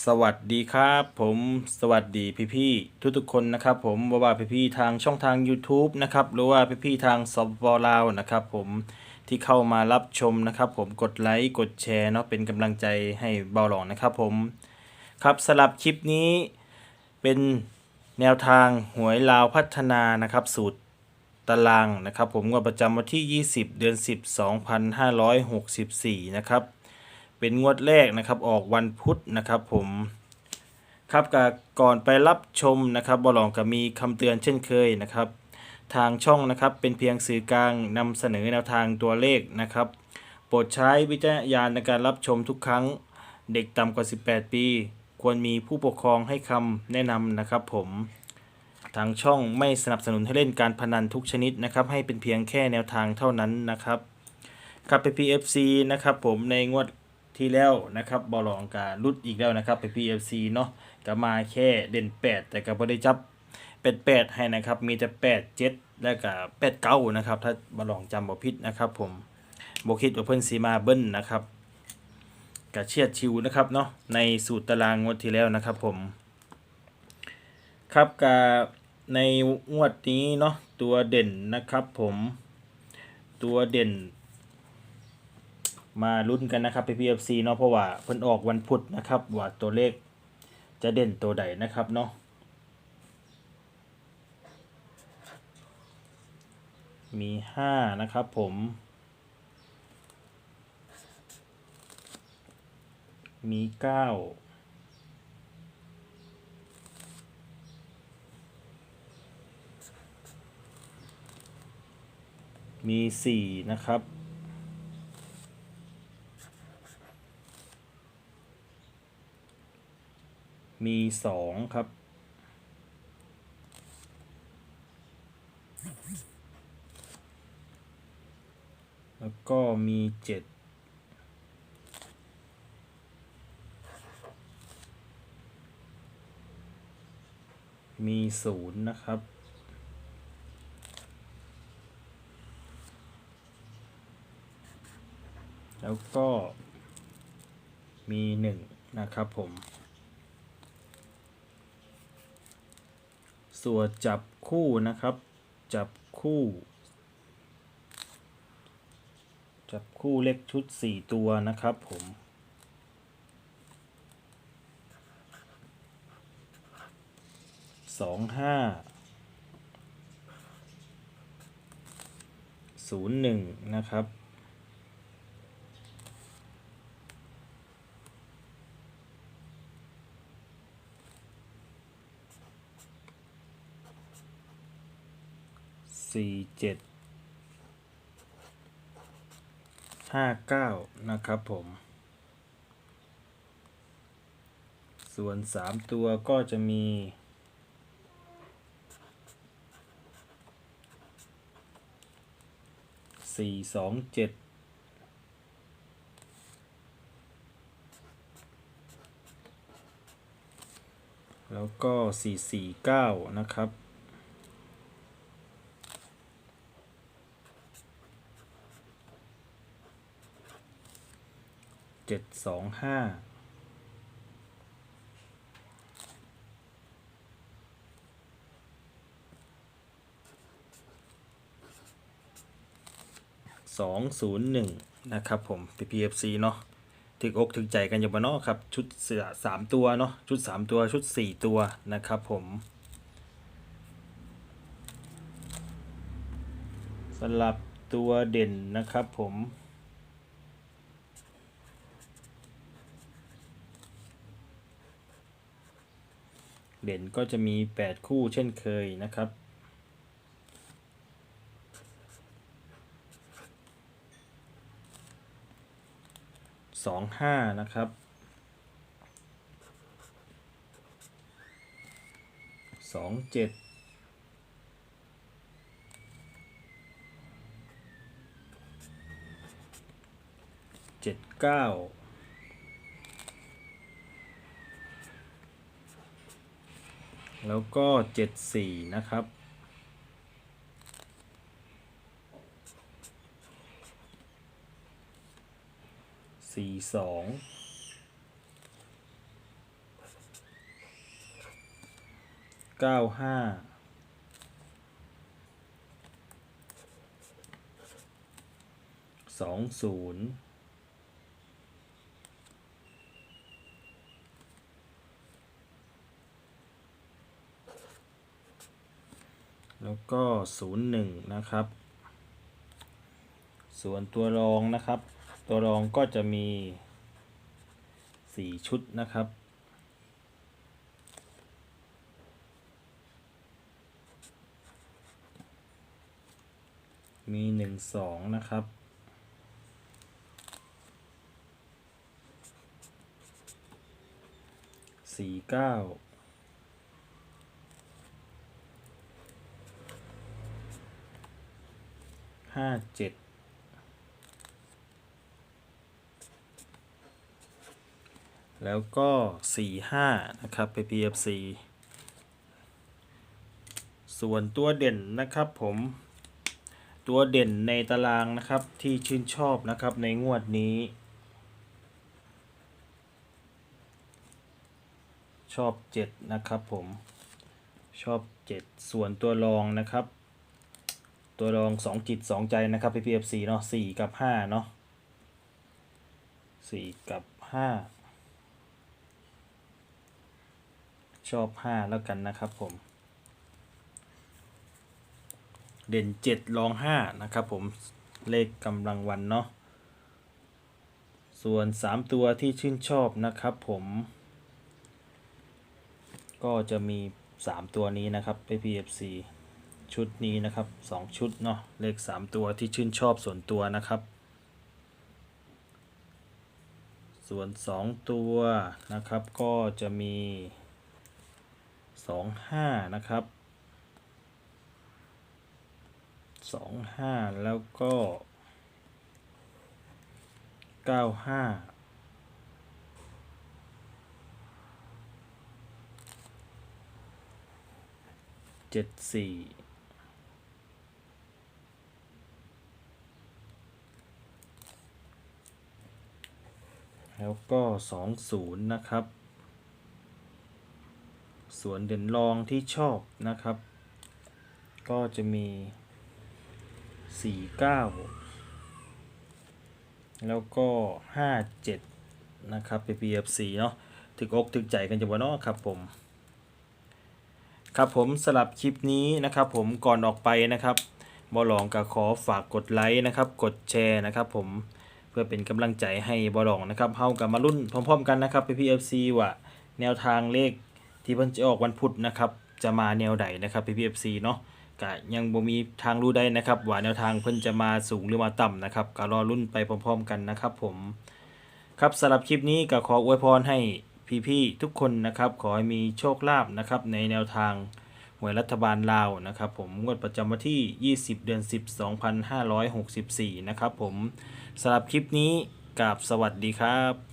สวัสดีครับ ผมสวัสดีพี่ๆทุกๆคนนะครับ ผมบ่ว่าพี่ๆทางช่องทาง YouTube นะครับหรือว่าพี่ๆทางสปปลาวนะครับผมที่เข้ามารับชมนะครับ ผมกดไลค์กดแชร์เนาะเป็นกำลังใจให้เบาหลองนะครับ ผมครับสำหรับคลิปนี้เป็นแนวทางหวยลาวพัฒนานะครับสูตรตารางนะครับ ผมงวดประจำวันที่ 20 เดือน 10 2564 นะครับ เป็นงวดแรกนะครับออกวันพุธนะครับผมครับกก่อนไปรับชมนะครับบอลองก็มีคำเตือนเช่นเคยนะครับ ทางช่องนะครับเป็นเพียงสื่อกลางนำเสนอแนวทางตัวเลขนะครับ โปรดใช้วิจารณญาณในการรับชมทุกครั้งเด็กต่ำกว่า 18 ปี ควรมีผู้ปกครองให้คำแนะนำนะครับผม ทางช่องไม่สนับสนุนให้เล่นการพนันทุกชนิดนะครับ ให้เป็นเพียงแค่แนวทางเท่านั้นนะครับ ครับไป PFC นะครับผมในงวด ที่แล้วนะครับบอลองการลุดอีกแล้วนะครับไป PFC เนาะก็มาแค่เด่น 8 แต่ก็บ่ได้จับเป็ด8ให้นะครับ มีแต่ 8 7 แล้วก็8 9นะครับ ถ้าบอลองจำบ่ผิดนะครับ ผมบ่คิดว่าเพิ่นสีมาเบิ้ลนะครับกะเชียดชิวนะครับเนาะในสูตรตารางงวดที่แล้วนะครับ ผม ครับกะในงวดนี้เนาะตัวเด่นนะครับ ผมตัวเด่น มาลุ้นกันนะครับ PPFC เนาะเพราะว่าเพิ่นออกวันพุธนะครับ ว่าตัวเลขจะเด่นตัวใดนะครับเนาะมีห้านะครับผม มีเก้ามีสี่นะครับ มีสองครับ แล้วก็มีเจ็ดมีศูนย์นะครับ แล้วก็มีหนึ่งนะครับผม ส่วนจับคู่นะครับ จับคู่ จับคู่เลขชุด 4 ตัวนะครับผมสองห้าศูนย์หนึ่งนะครับ สี่เจ็ดห้าเก้านะครับผม ส่วนสามตัวก็จะมีสี่สองเจ็ดแล้วก็สี่สี่เก้านะครับ เจ็ดสองห้าสองศูนย์หนึ่งนะครับผม PPFC เนาะถึกอกถึกใจกันอยู่บ้านนอกครับ ชุดเสือสามตัวเนาะชุดสามตัวชุดสี่ตัวนะครับผมสำหรับตัวเด่นนะครับผม เด่นก็จะมี 8 คู่เช่นเคยนะครับ สองห้านะครับ สองเจ็ด เจ็ดเก้า แล้วก็เจ็ดสี่นะครับ สี่สองเก้าห้าสองศูนย์ แล้วก็ศูนะครับ ส่วนตัวรองนะครับ ตัวรองก็จะมีสี่ชุดนะครับ มีหนึ่งสองนะครับสี่เก้า ห้าเจ็ดแล้วก็สี่ห้านะครับ PPFC ส่วนตัวเด่นนะครับผมตัวเด่นในตารางนะครับที่ชื่นชอบนะครับในงวดนี้ ชอบ 7 นะครับผมชอบ 7 ส่วนตัวรองนะครับ ตัวรอง2จิต2ใจนะครับ PPFC เนาะ4กับ5เนาะ4กับ5ชอบ5แล้วกันนะครับผม เด่นเจ็ดรองห้านะครับผมเลขกำลังวันเนาะส่วนสามตัวที่ชื่นชอบนะครับผม ก็จะมีสามตัวนี้นะครับ PPFC ชุดนี้นะครับสองชุดเนาะเลขสามตัวที่ชื่นชอบส่วนตัวนะครับ ส่วนสองตัวนะครับก็จะมีสองห้านะครับสองห้าแล้วก็เก้าห้าเจ็ดสี่ แล้วก็สองศูนย์นะครับ ส่วนเด่นรองที่ชอบนะครับ ก็จะมีสี่เก้าแล้วก็ห้าเจ็ดนะครับ PPFC เนาะถึกอกถึกใจกันจะบ่เนาะครับผมครับผมสลับคลิปนี้นะครับผมก่อนออกไปนะครับบอลองก็ขอฝากกดไลค์นะครับ กดแชร์นะครับผม เพื่อเป็นกำลังใจให้บอลองนะครับเฮากับมารุ่นพร้อมๆกันนะครับ PPFC ว่าแนวทางเลขที่เพิ่นจะออกวันพุธนะครับจะมาแนวใดนะครับ PPFC เนาะก็ยังบ่มีทางรู้ได้นะครับว่าแนวทางเพิ่นจะมาสูงหรือมาต่ำนะครับก็รอรุ่นไปพร้อม ๆ กันนะครับผมครับสำหรับคลิปนี้ก็ขออวยพรให้พี่ๆทุกคนนะครับขอให้มีโชคลาภนะครับในแนวทาง วยรัฐบาลลาวนะครับผมงวดประจำวันที่ 20 เดือน 10 2564 นะครับผมสำหรับคลิปนี้กับสวัสดีครับ